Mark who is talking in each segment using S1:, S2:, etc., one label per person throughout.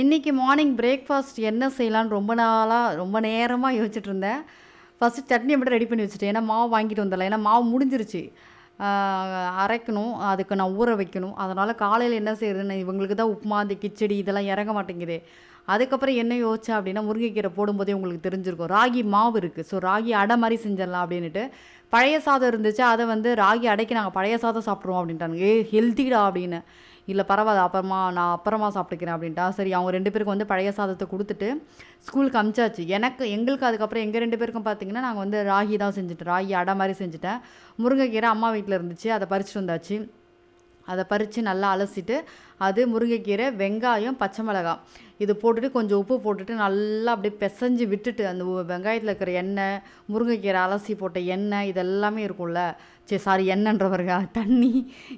S1: இன்னைக்கு morning breakfast என்ன செய்யலான்னு ரொம்ப நாளாக ரொம்ப நேரமாக யோசிச்சுட்டு இருந்தேன் ஃபஸ்ட்டு சட்னியை மட்டும் ரெடி பண்ணி வச்சுட்டேன். ஏன்னா மாவு வாங்கிட்டு வந்துடலாம் ஏன்னா மாவு முடிஞ்சிருச்சு. அரைக்கணும். அதுக்கு நான் ஊற வைக்கணும். அதனால் காலையில் என்ன செய்யறதுன்னு இவங்களுக்கு தான் உப்புமா இந்த கிச்சடி இதெல்லாம் இறங்க மாட்டேங்குது. அதுக்கப்புறம் என்ன யோசிச்சா அப்படின்னா முருங்கைக்கீரை போடும்போதே உங்களுக்கு தெரிஞ்சிருக்கும். ராகி மாவு இருக்குது ஸோ ராகி அடை மாதிரி செஞ்சிடலாம் அப்படின்ட்டு பழைய சாதம் இருந்துச்சு அதை வந்து ராகி அடைக்கு நாங்கள் பழைய சாதம் சாப்பிட்ருவோம் அப்படின்ட்டாங்க ஏ ஹெல்த்திடா அப்படின்னு. இல்லை பரவாயில்ல அப்புறமா நான் அப்புறமா சாப்பிட்டுக்கிறேன் அப்படின்ட்டா. சரி அவங்க ரெண்டு பேருக்கு வந்து பழைய சாதத்தை கொடுத்துட்டு ஸ்கூலுக்கு அமிச்சாச்சு. எனக்கு எங்களுக்கு அதுக்கப்புறம் எங்கள் ரெண்டு பேருக்கும் பார்த்தீங்கன்னா நாங்கள் வந்து ராகி தான் செஞ்சுட்டோம். ராகி அடை மாதிரி செஞ்சுட்டேன். முருங்கைக்கீரை அம்மா வீட்டில் இருந்துச்சு. அதை பறிச்சுட்டு வந்தாச்சு. அதை பறித்து நல்லா அலசிட்டு அது முருங்கைக்கீரை வெங்காயம் பச்சை மிளகாய். இது போட்டுட்டு கொஞ்சம் உப்பு போட்டுட்டு நல்லா அப்படியே பிசைஞ்சு விட்டுட்டு அந்த வெங்காயத்தில் இருக்கிற எண்ணெய் முருங்கைக்கீரை அலசி போட்ட எண்ணெய் இதெல்லாமே இருக்கும்ல. சரி சாரி எண்ணெய்ன்ற பாருங்க தண்ணி.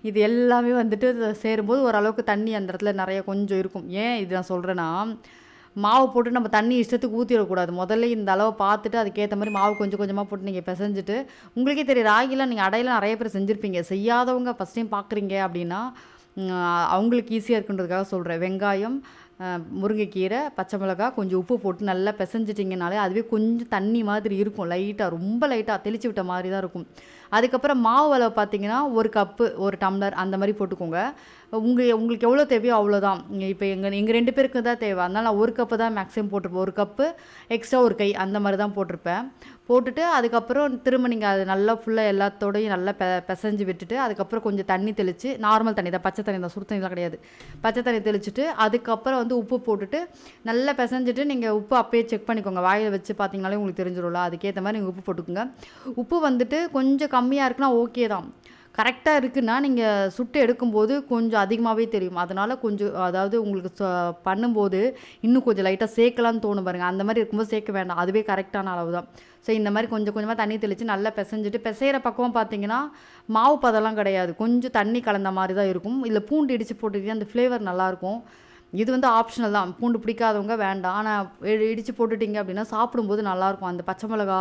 S1: இது எல்லாமே வந்துட்டு சேரும்போது ஓரளவுக்கு தண்ணி அந்த இடத்துல நிறைய கொஞ்சம் இருக்கும். ஏன் இது நான் சொல்கிறேன்னா மாவு போட்டு நம்ம தண்ணி இஷ்டத்துக்கு ஊற்றிடக்கூடாது முதல்ல இந்த அளவை பார்த்துட்டு அதுக்கேற்ற மாதிரி மாவு கொஞ்சம் கொஞ்சமாக போட்டு நீங்கள் பிசைஞ்சிட்டு உங்களுக்கே தெரியும் ராகிலாம் நீங்கள் அடையில நிறைய பேர் செஞ்சுருப்பீங்க. செய்யாதவங்க ஃபஸ்ட் டைம் பார்க்குறீங்க அப்படின்னா அவங்களுக்கு ஈஸியாக இருக்குன்றதுக்காக சொல்கிறேன் வெங்காயம் முருங்கைக்கீரை பச்சை மிளகாய் கொஞ்சம் உப்பு போட்டு நல்லா பிசைஞ்சிட்டிங்கனாலே அதுவே கொஞ்சம் தண்ணி மாதிரி இருக்கும். லைட்டாக ரொம்ப லைட்டாக தெளிச்சு விட்ட மாதிரி தான் இருக்கும். அதுக்கப்புறம் மாவு அளவு பார்த்தீங்கன்னா ஒரு கப்பு ஒரு டம்ளர் அந்த மாதிரி போட்டுக்கோங்க. உங்கள் உங்களுக்கு எவ்வளோ தேவையோ அவ்வளோதான் இப்போ எங்கள் எங்கள் ரெண்டு பேருக்கு தான் தேவை. அதனால் நான் ஒரு கப்பு தான் மேக்ஸிமம் போட்டிருப்பேன். ஒரு கப்பு எக்ஸ்ட்ரா ஒரு கை அந்த மாதிரி தான் போட்டிருப்பேன். போட்டுட்டு அதுக்கப்புறம் திரும்ப நீங்கள் அது நல்லா ஃபுல்லாக எல்லாத்தோடையும் நல்லா பெ பிசைஞ்சு விட்டுட்டு அதுக்கப்புறம் கொஞ்சம் தண்ணி தெளித்து நார்மல் தண்ணி தான். பச்சை தண்ணி தான். சுடு தண்ணிலாம் கிடையாது. பச்சை தண்ணி தெளிச்சுட்டு அதுக்கப்புறம் வந்து உப்பு போட்டுட்டு நல்லா பிசைஞ்சிட்டு நீங்கள் உப்பு அப்பயே செக் பண்ணிக்கோங்க. வாயில் வச்சு பார்த்தீங்கனாலே உங்களுக்கு தெரிஞ்சிடும்ல அதுக்கேற்ற மாதிரி நீங்கள் உப்பு போட்டுக்கோங்க. உப்பு வந்துட்டு கொஞ்சம் கம்மியாக இருக்குன்னா ஓகே தான். கரெக்டாக இருக்குன்னா நீங்கள் சுட்டு எடுக்கும்போது கொஞ்சம் அதிகமாகவே தெரியும். அதனால் கொஞ்சம் அதாவது உங்களுக்கு ச- பண்ணும்போது இன்னும் கொஞ்சம் லைட்டாக சேர்க்கலான்னு தோணும் பாருங்கள் அந்த மாதிரி இருக்கும்போது சேர்க்க வேண்டாம். அதுவே கரெக்டான அளவு தான். ஸோ இந்த மாதிரி கொஞ்சம் கொஞ்சமாக தண்ணி தெளித்து நல்லா பிசைஞ்சிட்டு பிசைகிற பக்கம் பார்த்தீங்கன்னா மாவு பதம்லாம் கிடையாது. கொஞ்சம் தண்ணி கலந்த மாதிரி தான் இருக்கும். இல்லை பூண்டு இடித்து போட்டுக்கிட்டே அந்த ஃப்ளேவர் நல்லாயிருக்கும் இது வந்து ஆப்ஷனல் தான். பூண்டு பிடிக்காதவங்க வேண்டாம். ஆனால் இடித்து போட்டுட்டீங்க அப்படின்னா சாப்பிடும்போது நல்லாயிருக்கும். அந்த பச்சை மிளகா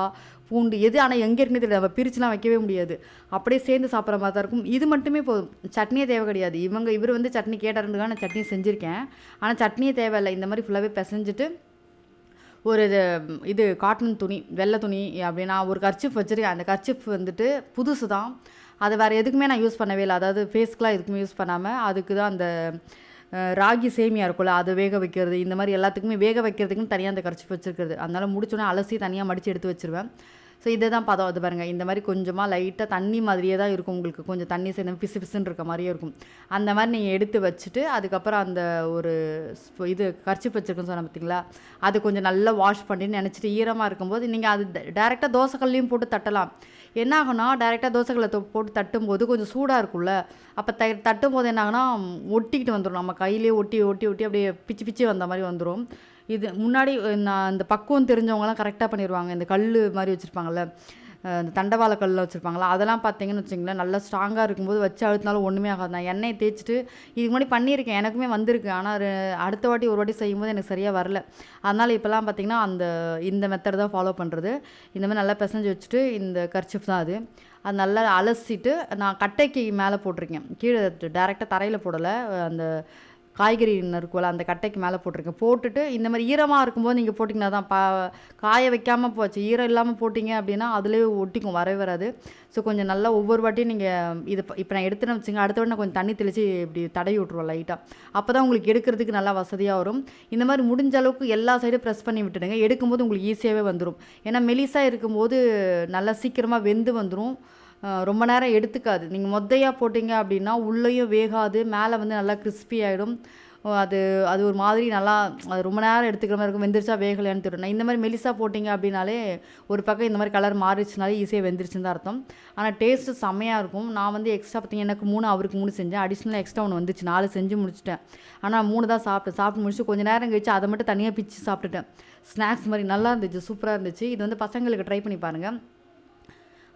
S1: பூண்டு எது ஆனால் எங்கே இருக்குன்னு தெரியல நம்ம பிரிச்சுலாம் வைக்கவே முடியாது. அப்படியே சேர்ந்து சாப்பிட்ற மாதிரி தான் இருக்கும். இது மட்டுமே போதும். சட்னியே தேவை கிடையாது. இவங்க இவர் வந்து சட்னி கேட்டாருந்துக்காக நான் சட்னி செஞ்சுருக்கேன். ஆனால் சட்னியே தேவையில்லை. இந்த மாதிரி ஃபுல்லாகவே பிசைஞ்சிட்டு ஒரு இது இது காட்டன் துணி வெள்ளை துணி அப்படின்னா ஒரு கர்ச்சிப் வச்சுருக்கேன். அந்த கர்ச்சிப் வந்துட்டு புதுசு தான் அதை வேறு எதுக்குமே நான் யூஸ் பண்ணவே இல்லை. அதாவது ஃபேஸ்க்குலாம் எதுக்குமே யூஸ் பண்ணாமல் அதுக்கு தான் அந்த ராகி சேமியா இருக்கும்ல அது வேக வைக்கிறது இந்த மாதிரி எல்லாத்துக்குமே வேக வைக்கிறதுக்குன்னு தனியாக அந்த கரைச்சி வச்சுருக்கிறது. அதனால் முடிச்சோன்னே அலசி தனியாக மடித்து எடுத்து வச்சுருவேன். ஸோ இதை தான் பதம். அது பாருங்கள் இந்த மாதிரி கொஞ்சமாக லைட்டாக தண்ணி மாதிரியே தான் இருக்கும் உங்களுக்கு. கொஞ்சம் தண்ணி சேர்ந்து பிசு பிசுன்னு இருக்க மாதிரியே இருக்கும். அந்த மாதிரி நீங்கள் எடுத்து வச்சுட்டு அதுக்கப்புறம் அந்த ஒரு இது கர்ச்சிப் வச்சுருக்குன்னு சொன்ன பார்த்தீங்களா அது கொஞ்சம் நல்லா வாஷ் பண்ணி நினச்சிட்டு ஈரமாக இருக்கும்போது நீங்கள் அது டேரெக்டாக தோசைக்கல்லையும் போட்டு தட்டலாம். என்ன ஆகுனா டேரெக்டாக தோசைக்கல்லை போட்டு தட்டும்போது கொஞ்சம் சூடாக இருக்கும்ல? அப்போ த தட்டும் போது என்ன ஆகுனா ஒட்டிக்கிட்டு வந்துடும் நம்ம கையிலே ஒட்டி ஒட்டி ஒட்டி அப்படியே பிச்சு பிச்சு வந்த மாதிரி வந்துடும் இது முன்னாடி நான் இந்த பக்குவம் தெரிஞ்சவங்கலாம் கரெக்டாக பண்ணிடுவாங்க இந்த கல் மாதிரி வச்சுருப்பாங்கல்ல இந்த தண்டவாள கல்லில் வச்சுருப்பாங்களா அதெல்லாம் பார்த்தீங்கன்னு வச்சுங்களேன் நல்லா ஸ்ட்ராங்காக இருக்கும்போது வச்சு அழுத்தினாலும் ஒன்றுமே ஆகாது. நான் எண்ணெயை தேய்ச்சிட்டு இதுக்கு முன்னாடி பண்ணியிருக்கேன் எனக்குமே வந்திருக்கு. ஆனால் அடுத்த வாட்டி ஒரு வாட்டி செய்யும்போது எனக்கு சரியாக வரல. அதனால் இப்போலாம் பார்த்தீங்கன்னா அந்த இந்த மெத்தட் தான் ஃபாலோ பண்ணுறது இந்த மாதிரி நல்லா பிசைஞ்சு வச்சுட்டு இந்த கர்ச்சிப் தான் அது. அது நல்லா அலசிட்டு நான் கட்டைக்கு மேலே போட்டிருக்கேன். கீழே டேரெக்டாக தரையில் போடலை. அந்த காய்கறி இருக்கும்ல அந்த கட்டைக்கு மேலே போட்டிருக்கேன். போட்டுட்டு இந்த மாதிரி ஈரமாக இருக்கும்போது நீங்கள் போட்டிங்கன்னா தான் பா காய வைக்காமல் போச்சு ஈரம் இல்லாமல் போட்டிங்க அப்படின்னா அதுலேயே ஒட்டிக்கும் வரவே வராது. ஸோ கொஞ்சம் நல்லா ஒவ்வொரு வாட்டியும் நீங்கள் இது இப்போ நான் எடுத்துன்னு வச்சுங்க அடுத்த வாட்டி நான் கொஞ்சம் தண்ணி தெளித்து இப்படி தடவி விட்ருவோம் லைட்டாக அப்போ தான் உங்களுக்கு எடுக்கிறதுக்கு நல்லா வசதியாக வரும். இந்த மாதிரி முடிஞ்ச அளவுக்கு எல்லா சைடும் ப்ரெஸ் பண்ணி விட்டுடுங்க. எடுக்கும்போது உங்களுக்கு ஈஸியாகவே வந்துடும் ஏன்னா மெலிசாக இருக்கும்போது நல்லா சீக்கிரமாக வெந்து வந்துடும் ரொம்ப நேரம் எடுத்துக்காது. நீங்கள் மொத்தையாக போட்டிங்க அப்படின்னா உள்ளேயும் வேகாது மேலே வந்து நல்லா கிறிஸ்பி ஆகிடும் அது அது ஒரு மாதிரி நல்லா அது ரொம்ப நேரம் எடுத்துக்கிற மாதிரி இருக்கும். வெந்திரிச்சா வேகலையான்னு தெரியும் நான் இந்த மாதிரி மெலிசாக போட்டிங்க அப்படின்னாலே ஒரு பக்கம் இந்த மாதிரி கலர் மாறிடுச்சுனாலே ஈஸியாக வெந்துருச்சுன்னு தான் அர்த்தம். ஆனால் டேஸ்ட்டு செம்மையாக இருக்கும். நான் வந்து எக்ஸ்ட்ரா பார்த்திங்க எனக்கு மூணு அவருக்கு மூணு செஞ்சேன். அடிஷ்னலாக எக்ஸ்ட்ரா ஒன்று வந்துச்சு. நாலு செஞ்சு முடிச்சிட்டேன். ஆனால் மூணு தான் சாப்பிட்டேன். சாப்பிட்டு முடிச்சு கொஞ்சம் நேரம் கழிச்சு அதை மட்டும் தனியாக பிச்சு சாப்பிட்டுட்டேன். ஸ்நாக்ஸ் மாதிரி நல்லா இருந்துச்சு. சூப்பராக இருந்துச்சு. இது வந்து பசங்களுக்கு ட்ரை பண்ணி பாருங்கள்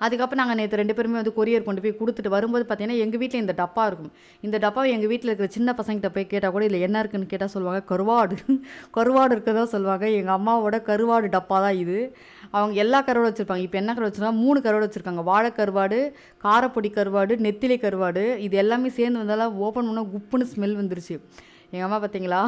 S1: அதுக்கப்புறம் நாங்கள் நேற்று ரெண்டு பேருமே வந்து கொரியர் கொண்டு போய் கொடுத்துட்டு வரும்போது பார்த்தீங்கன்னா எங்கள் வீட்டில் இந்த டப்பா இருக்கும். இந்த டப்பாவை எங்கள் வீட்டில் இருக்கிற சின்ன பசங்கிட்ட போய் கேட்டால் கூட இல்லை என்ன இருக்குன்னு கேட்டால் சொல்லுவாங்க கருவாடு. கருவாடு இருக்கதா சொல்லுவாங்க. எங்கள் அம்மாவோட கருவாடு டப்பா தான் இது. அவங்க எல்லா கருவாடு வச்சுருப்பாங்க. இப்போ என்ன கருவாடு வச்சுருக்காங்க மூணு கருவாடு வச்சுருக்காங்க. வாழை கருவாடு காரப்பொடி கருவாடு நெத்திலி கருவாடு இது எல்லாமே சேர்ந்து வந்தாலும் ஓப்பன் பண்ணால் குப்புன்னு ஸ்மெல் வந்துருச்சு. எங்கள் அம்மா பார்த்தீங்களா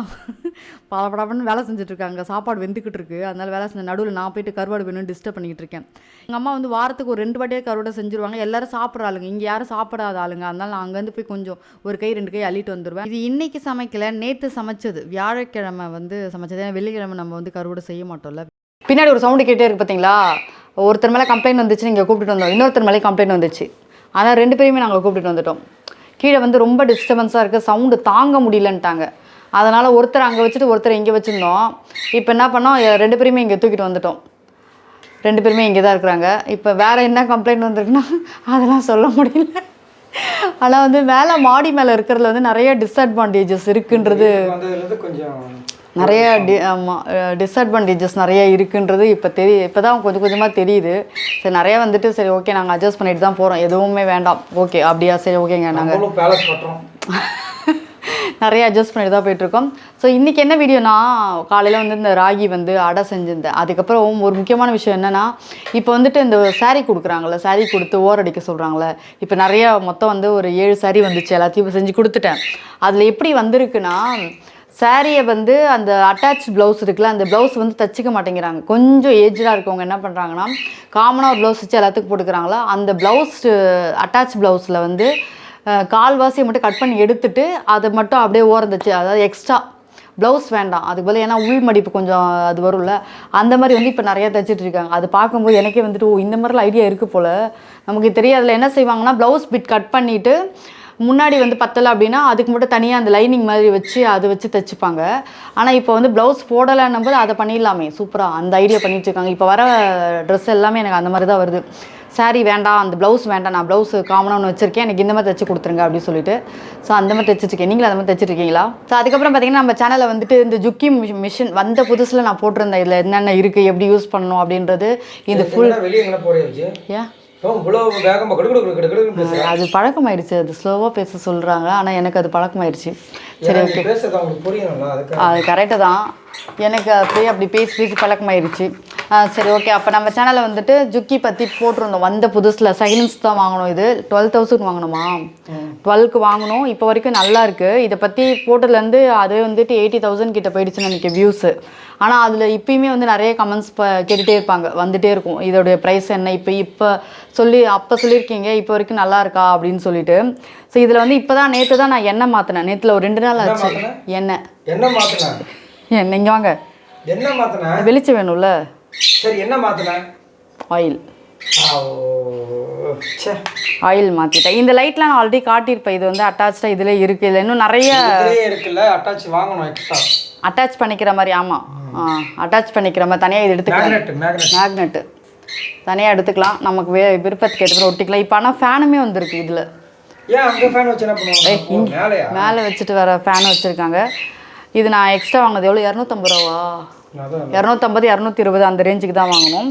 S1: படபடன்னு வேலை செஞ்சுட்ருக்காங்க. சாப்பாடு வெந்துக்கிட்டு இருக்குது அதனால் வேலை செஞ்ச நடுவில் நான் போயிட்டு கருவாடு வேணும்னு டிஸ்டர்ப் பண்ணிக்கிட்டு இருக்கேன் எங்கள் அம்மா வந்து வாரத்துக்கு ஒரு ரெண்டு வாட்டியே கருவாடை செஞ்சுருவாங்க. எல்லோரும் சாப்பிட்ற ஆளுங்க. இங்கே யாரும் சாப்பிடாத ஆளுங்க. அதனால் நான் அங்கேருந்து போய் கொஞ்சம் ஒரு கை ரெண்டு கை அள்ளிட்டு வந்துடுவேன் இது இன்றைக்கி சமைக்கல. நேற்று சமைச்சது. வியாழக்கிழமை வந்து சமைச்சது. ஏன்னா வெள்ளிக்கிழமை நம்ம வந்து கருவாடை செய்ய மாட்டோம்ல. பின்னாடி ஒரு சவுண்டு கேட்டே இருக்கு பார்த்தீங்களா ஒருத்தர் மேலே கம்ப்ளைண்ட் வந்துச்சு. நீங்கள் கூப்பிட்டு வந்தோம். இன்னொருத்தர் மேலே கம்ப்ளைண்ட் வந்துச்சு. ஆனால் ரெண்டு பேருமே நாங்கள் கூப்பிட்டு வந்துட்டோம். கீழே வந்து ரொம்ப டிஸ்டர்பன்ஸாக இருக்குது சவுண்டு தாங்க முடியலன்ட்டாங்க. அதனால் ஒருத்தர் அங்கே வச்சுட்டு ஒருத்தர் இங்கே வச்சுருந்தோம். இப்போ என்ன பண்ணோம்? ரெண்டு பேருமே இங்கே தூக்கிட்டு வந்துட்டோம். ரெண்டு பேருமே இங்கே தான் இருக்கிறாங்க. இப்போ வேறு என்ன கம்ப்ளைண்ட் வந்திருக்குன்னா அதெல்லாம் சொல்ல முடியல. ஆனால் வந்து மேலே மாடி மேலே இருக்கிறதுல வந்து நிறைய டிஸ்அட்வான்டேஜஸ் இருக்குன்றது
S2: கொஞ்சம்
S1: நிறைய டி ஆமாம் டிஸ்அட்வான்டேஜஸ் நிறைய இருக்குன்றது இப்போ தெரிய இப்போ தான் கொஞ்சம் கொஞ்சமாக தெரியுது. சரி நிறைய வந்துட்டு சரி ஓகே நாங்கள் அட்ஜஸ்ட் பண்ணிட்டு தான் போகிறோம் எதுவுமே வேண்டாம். ஓகே அப்படியா? சரி ஓகேங்க நாங்கள் நிறைய அட்ஜஸ்ட் பண்ணிட்டு தான் போயிட்டுருக்கோம். ஸோ இன்றைக்கி என்ன வீடியோனா காலையில் வந்து இந்த ராகி வந்து அடை செஞ்சிருந்தேன். அதுக்கப்புறம் ஒரு முக்கியமான விஷயம் என்னென்னா இப்போ வந்துட்டு இந்த saree கொடுக்குறாங்கல்ல saree கொடுத்து ஓர் அடிக்க சொல்கிறாங்களே இப்போ நிறைய மொத்தம் வந்து ஒரு ஏழு saree வந்துச்சு. எல்லாத்தையும் செஞ்சு கொடுத்துட்டேன். அதில் எப்படி வந்திருக்குன்னா சாரியை வந்து அந்த அட்டாச் ப்ளவுஸ் இருக்குல்ல அந்த ப்ளவுஸ் வந்து தச்சிக்க மாட்டேங்கிறாங்க. கொஞ்சம் ஏஜ்டாக இருக்கவங்க என்ன பண்ணுறாங்கன்னா காமனாக ஒரு ப்ளவுஸ் வச்சு எல்லாத்துக்கும் போட்டுக்கிறாங்களோ அந்த ப்ளவுஸ் அட்டாச் ப்ளவுஸில் வந்து கால்வாசியை மட்டும் கட் பண்ணி எடுத்துட்டு அதை மட்டும் அப்படியே ஓரந்துச்சு அதாவது எக்ஸ்ட்ரா ப்ளவுஸ் வேண்டாம். அதுக்கு போல் ஏன்னா உள் மடிப்பு கொஞ்சம் அது வரும்ல. அந்த மாதிரி வந்து இப்போ நிறைய தைச்சிட்டு இருக்காங்க. அது பார்க்கும்போது எனக்கே வந்துட்டு ஓ இந்த மாதிரிலாம் ஐடியா இருக்குது போல். நமக்கு தெரியாதுல என்ன செய்வாங்கன்னா ப்ளவுஸ் பிட் கட் பண்ணிவிட்டு முன்னாடி வந்து பத்தலை அப்படின்னா அதுக்கு மட்டும் தனியாக அந்த லைனிங் மாதிரி வச்சு அதை வச்சு தைச்சிப்பாங்க. ஆனால் இப்போ வந்து ப்ளவுஸ் போடலைன்னும் போது அதை பண்ணிடலாமே. சூப்பராக அந்த ஐடியா பண்ணிட்டு இருக்காங்க. இப்போ வர ட்ரெஸ் எல்லாமே எனக்கு அந்த மாதிரி தான் வருது. Saree வேண்டாம் அந்த ப்ளவுஸ் வேண்டாம். நான் ப்ளவுஸ் காமனாக ஒன்று வச்சிருக்கேன். எனக்கு இந்த மாதிரி தைச்சு கொடுத்துருங்க அப்படின்னு சொல்லிட்டு. ஸோ அந்த மாதிரி தைச்சிருக்கேன் நீங்களும் அந்த மாதிரி தைச்சிருக்கீங்களா ஸோ அதுக்கப்புறம் பார்த்தீங்கன்னா நம்ம சேனலில் வந்துட்டு இந்த ஜுக்கி மிஷின் வந்த புதுசில் நான் போட்டிருந்தேன். இதில் என்னென்ன இருக்குது எப்படி யூஸ் பண்ணணும் அப்படின்றது. இந்த ஃபுல் ஏன்? அது பழக்கமாயிடுச்சு அது ஸ்லோவாக பேச சொல்கிறாங்க ஆனால் எனக்கு அது பழக்கமாயிடுச்சு சரி
S2: அதுக்கு
S1: அது கரெக்டு தான். எனக்கு அப்படியே அப்படி பேசி பேசி பழக்கமாயிருச்சு. சரி ஓகே அப்போ நம்ம சேனலில் வந்துட்டு ஜுக்கி பற்றி போட்டிருந்தோம். வந்த புதுசில் செகண்ட்ஸ் தான் வாங்கணும் இது. டுவெல் தௌசண்ட் வாங்கணுமா? டுவெல்க்கு வாங்கணும். இப்போ வரைக்கும் நல்லா இருக்குது இதை பற்றி போட்டதுலேருந்து அது வந்துட்டு எயிட்டி தௌசண்ட் கிட்ட போயிடுச்சுன்னு நினைக்க வியூஸு ஆனால் அதில் இப்பயுமே வந்து நிறைய கமெண்ட்ஸ் இப்போ கேட்டுகிட்டே இருப்பாங்க. வந்துட்டே இருக்கும். இதோடைய ப்ரைஸ் என்ன? இப்போ இப்போ சொல்லி அப்போ சொல்லியிருக்கீங்க. இப்போ வரைக்கும் நல்லா இருக்கா? அப்படின்னு சொல்லிட்டு. ஸோ இதில் வந்து இப்போ தான் நேற்று தான் நான் எண்ணெய் மாற்றினேன் நேற்றுல ஒரு ரெண்டு நாள் ஆச்சு.
S2: மாத்துன?
S1: எண்ணெய்.
S2: என்ன
S1: என்ன இங்கே வாங்க.
S2: என்ன மாத்தின?
S1: வெளிச்சம் வேணும்ல.
S2: சரி என்ன மாத்தின?
S1: ஆயில் ஆயில் மாற்றிட்டேன் இந்த லைட்லாம் நான் ஆல்ரெடி காட்டியிருப்பேன். இது வந்து அட்டாச்சாக இதில் இருக்குது இதில் இன்னும் நிறைய
S2: இருக்குல்ல அட்டாச் வாங்கணும் எக்ஸ்ட்ரா
S1: அட்டாச் பண்ணிக்கிற மாதிரி ஆமாம் அட்டாச் பண்ணிக்கிற மாதிரி. தனியாக இது எடுத்துக்கலாம்.
S2: மேக்னெட் மேக்னெட்
S1: மேக்னெட்டு தனியாக எடுத்துக்கலாம். நமக்கு வே விருப்பத்துக்கு ஏற்ற ஒட்டிக்கலாம். இப்போ ஆனால் ஃபேனுமே வந்திருக்கு இதில்.
S2: ஏன் அங்க ஃபேன் வச்சு என்ன பண்ணுவாங்க?
S1: மேலே வச்சுட்டு வர ஃபேன் வச்சுருக்காங்க. இது நான் எக்ஸ்ட்ரா வாங்கினது எவ்வளோ இரநூத்தம்பது ரூபா இரநூத்தம்பது இரநூத்தி இருபது அந்த ரேஞ்சுக்கு தான் வாங்கணும்.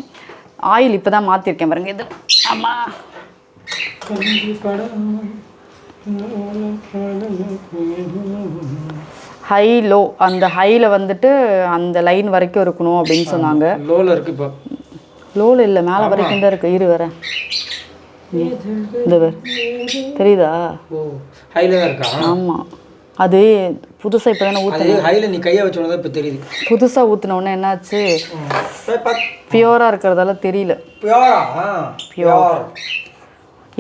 S1: ஆயில் இப்போ தான் மாற்றிருக்கேன் பாருங்க. இது ஆமாம் ஹை லோ அந்த ஹையில் வந்துட்டு அந்த லைன் வரைக்கும் இருக்கணும் அப்படின்னு சொன்னாங்க.
S2: லோல இருக்கு இப்போ.
S1: லோவில் இல்லை மேலே வரைக்கும் தான் இருக்குது இரு வரேன் இந்த வேறு. தெரியுதா?
S2: ஹைல தான் இருக்கா?
S1: ஆமாம் அது புதுசாக இப்போ தானே ஊற்ற
S2: அது ஹைல நீ கையை வச்சோன்னு இப்போ தெரியுது.
S1: புதுசாக ஊற்றின உடனே என்னாச்சு
S2: பியோரா
S1: பியூராக இருக்கிறதால தெரியல.
S2: பியோர்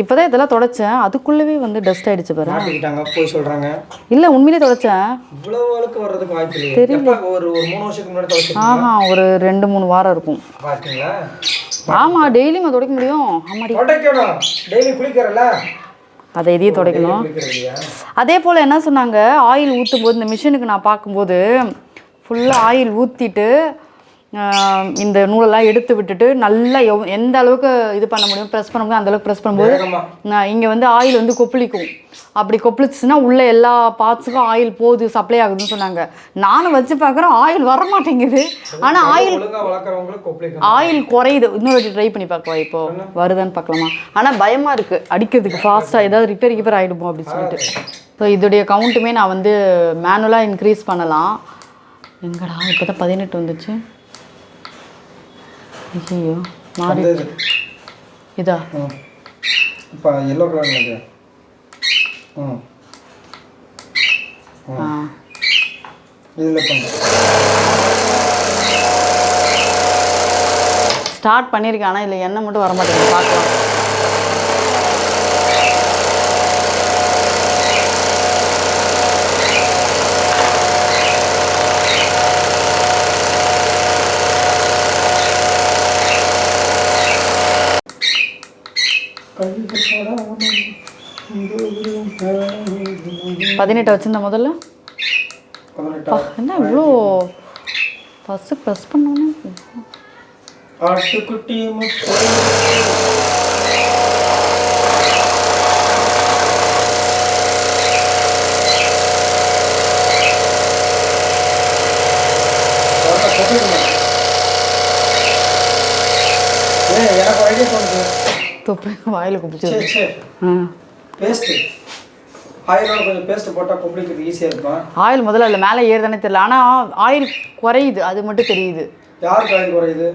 S1: இப்போ தான் இதெல்லாம் தொடச்சேன். அதுக்குள்ளவே வந்து டஸ்ட் ஆயிடுச்சு பாரு.
S2: மாட்டிக்கிட்டாங்க போய் சொல்றாங்க.
S1: இல்லை உண்மையிலே தொடச்சேன்.
S2: இவ்வளவு அளவுக்கு வர்றதுக்கு வாய்ப்பு இல்லையே. எப்ப? ஒரு ஒரு மூணு வருஷத்துக்கு முன்னாடி
S1: ஆஹா ஒரு ரெண்டு மூணு வாரம் இருக்கும்.
S2: பாத்தீங்களா
S1: ஆமாம் டெய்லியும் துடைக்க முடியும். ஆமாடி.
S2: துடைக்கணும். டெய்லி குளிக்கிறல்ல?
S1: அதை இதையும் துடைக்கணும். அதே போல் என்ன சொன்னாங்க? ஆயில் ஊற்றும் போது இந்த மிஷினுக்கு நான் பார்க்கும்போது ஃபுல்லாக ஆயில் ஊற்றிட்டு இந்த நூலெல்லாம் எடுத்து விட்டுட்டு நல்லா எவ் எந்த அளவுக்கு இது பண்ண முடியும் ப்ரெஸ் பண்ண முடியும் அந்த அளவுக்கு ப்ரெஸ் பண்ணும்போது நான் இங்கே வந்து ஆயில் வந்து கொப்பளிக்கும். அப்படி கொப்பளிச்சுன்னா உள்ள எல்லா பார்ட்ஸுக்கும் ஆயில் போகுது சப்ளை ஆகுதுன்னு சொன்னாங்க. நானும் வச்சு பார்க்குறேன் ஆயில் வர மாட்டேங்குது ஆனால் ஆயில் ஆயில் குறையுது. இன்னொரு ட்ரை பண்ணி பார்க்கவா இப்போ. வருதான்னு பார்க்கலாமா? ஆனால் பயமாக இருக்குது அடிக்கிறதுக்கு ஃபாஸ்ட்டாக ஏதாவது ரிப்பேர் ரிப்பேர் ஆகிடுமோ அப்படின்னு சொல்லிட்டு. ஸோ இதோடைய கவுண்ட்டுமே நான் வந்து மேனுவலாக இன்க்ரீஸ் பண்ணலாம். எங்கடா இப்போ தான் பதினெட்டு வந்துச்சு. ஐயோ மாறி இதா?
S2: இப்போ எல்லோ கலர் நினைக்கிறேன் ம் இதில் பண்ணுறேன்
S1: ஸ்டார்ட் பண்ணியிருக்கேன் ஆனால் இதில் எண்ணெய் மட்டும் வர மாட்டேங்குது பார்க்கலாம். பதினெட்டு வச்சிருந்தேன் முதல்ல. என்ன இவ்வளோ ஃபஸ்ட்டு ப்ரெஸ் பண்ணோன்னே?
S2: ஆட்டுக்குட்டி
S1: தொப்பை வாயில் குப்பிச்சு ஆ.
S2: பேஸ்ட்டு. ஆயிலோட கொஞ்சம் பேஸ்ட் போட்டால் கொப்பளிக்கிறது ஈஸியாக இருக்கும்.
S1: ஆயில் முதல்ல அதில் மேலே ஏறுதானே தெரியல. ஆனால் ஆயில் குறையுது அது மட்டும் தெரியுது.
S2: யாருக்கு ஆயில் குறையுது?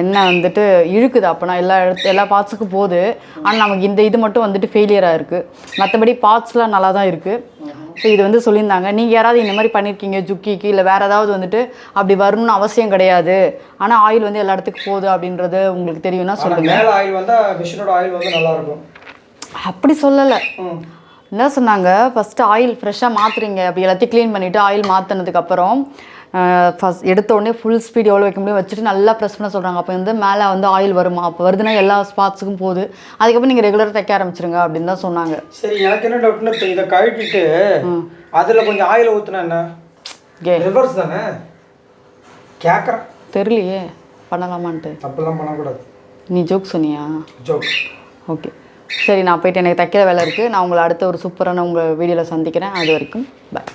S1: எண்ணெய் வந்துட்டு இழுக்குது அப்போனா எல்லா இடத்து எல்லா பார்ட்ஸுக்கும் போகுது. ஆனால் நமக்கு இந்த இது மட்டும் வந்துட்டு ஃபெயிலியராக இருக்குது மற்றபடி பார்ட்ஸ்லாம் நல்லா தான் இருக்குது ஸோ இது வந்து சொல்லியிருந்தாங்க. நீங்கள் யாராவது இந்த மாதிரி பண்ணியிருக்கீங்க ஜுக்கிக்கு இல்லை வேறு ஏதாவது வந்துட்டு அப்படி வரணும்னு அவசியம் கிடையாது. ஆனால் ஆயில் வந்து எல்லா இடத்துக்கும் போகுது அப்படின்றது உங்களுக்கு தெரியும்னா சொல்லுங்கள்
S2: ஆயில் வந்தால் மிஷினோட ஆயில் வந்து நல்லா இருக்கும்.
S1: அப்படி சொல்லலை. என்ன சொன்னாங்க? ஃபஸ்ட்டு ஆயில் ஃப்ரெஷ்ஷாக மாற்றுறீங்க அப்படி எல்லாத்தையும் க்ளீன் பண்ணிவிட்டு ஆயில் மாற்றினதுக்கப்புறம் ஃபஸ்ட் எடுத்த உடனே ஃபுல் ஸ்பீட் எவ்வளோ வைக்க முடியும் வச்சுட்டு நல்லா ப்ரெஸ் பண்ண சொல்கிறாங்க அப்போ வந்து மேலே வந்து ஆயில் வருமா? அப்போ வருதுன்னா எல்லா ஸ்பாட்ஸுக்கும் போகுது. அதுக்கப்புறம் நீங்கள் ரெகுலராக தைக்க ஆரம்பிச்சிருங்க அப்படின்னு தான் சொன்னாங்க.
S2: சரி எனக்கு என்ன டவுட்னா இப்போ இதை கழட்டிட்டு அதில் கொஞ்சம் ஆயில் ஊற்றுனா என்ன? ரிவர்ஸ் தானே? கேட்குறேன்
S1: தெரியலையே. பண்ணலாமான்ட்டு.
S2: அப்படிலாம் பண்ணக்கூடாது.
S1: நீ ஜோக் சொன்னியா?
S2: ஜோக்
S1: ஓகே சரி நான் போயிட்டு எனக்கு தைக்கிற வேலை இருக்குது நான் உங்களை அடுத்த ஒரு சூப்பரான உங்கள் வீடியோவில் சந்திக்கிறேன். அது வரைக்கும் பாய்